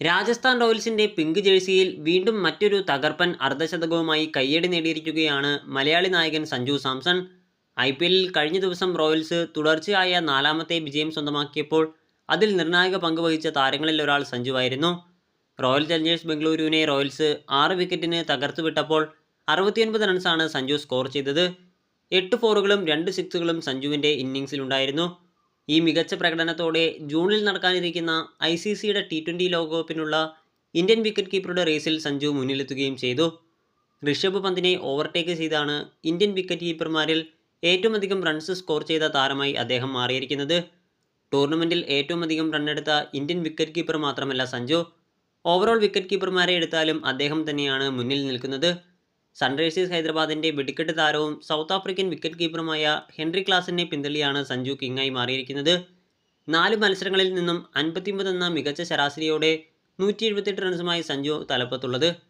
Rajasthan റോയൽസിന്റെ pink ജേഴ്സിയിൽ വീണ്ടും മറ്റൊരു തകർപ്പൻ അർദ്ധശതകവുമായി കയ്യടി നേടിയിരിക്കുകയാണ് മലയാളി നായകൻ സഞ്ജു സാംസൺ. ഐ പി എല്ലിൽ കഴിഞ്ഞ ദിവസം റോയൽസ് തുടർച്ചയായ നാലാമത്തെ വിജയം സ്വന്തമാക്കിയപ്പോൾ അതിൽ നിർണായക പങ്ക് വഹിച്ച താരങ്ങളിൽ ഒരാൾ സഞ്ജുവായിരുന്നു. റോയൽ ചലഞ്ചേഴ്സ് ബംഗളൂരുവിനെ റോയൽസ് ആറ് വിക്കറ്റിന് തകർത്തു വിട്ടപ്പോൾ അറുപത്തിയൊൻപത് റൺസാണ് സഞ്ജു സ്കോർ ചെയ്തത്. എട്ട് ഫോറുകളും രണ്ട് സിക്സുകളും സഞ്ജുവിന്റെ ഇന്നിങ്സിലുണ്ടായിരുന്നു ഈ മികച്ച പ്രകടനത്തോടെ ജൂണിൽ നടക്കാനിരിക്കുന്ന ഐ സി സിയുടെ ടി ട്വന്റി ലോകകപ്പിനുള്ള ഇന്ത്യൻ വിക്കറ്റ് കീപ്പറുടെ റേസിൽ സഞ്ജു മുന്നിലെത്തുകയും ചെയ്തു. ഋഷഭ് പന്തിനെ ഓവർടേക്ക് ചെയ്താണ് ഇന്ത്യൻ വിക്കറ്റ് കീപ്പർമാരിൽ ഏറ്റവും അധികം റൺസ് സ്കോർ ചെയ്ത താരമായി അദ്ദേഹം മാറിയിരിക്കുന്നത്. ടൂർണമെന്റിൽ ഏറ്റവും അധികം റണ്ണെടുത്ത ഇന്ത്യൻ വിക്കറ്റ് കീപ്പർ മാത്രമല്ല സഞ്ജു. ഓവറോൾ വിക്കറ്റ് കീപ്പർമാരെ എടുത്താലും അദ്ദേഹം തന്നെയാണ് മുന്നിൽ നിൽക്കുന്നത്. സൺറൈസേഴ്സ് ഹൈദരാബാദിന്റെ വെടിക്കെട്ട് താരവും സൗത്ത് ആഫ്രിക്കൻ വിക്കറ്റ് കീപ്പറുമായ ഹെൻറി ക്ലാസിനെ പിന്തള്ളിയാണ് സഞ്ജു കിങ്ങായി മാറിയിരിക്കുന്നത്. നാല് മത്സരങ്ങളിൽ നിന്നും അൻപത്തിയൊമ്പത് എന്ന മികച്ച ശരാശരിയോടെ നൂറ്റി എഴുപത്തെട്ട് റൺസുമായി സഞ്ജു തലപ്പത്തുള്ളത്.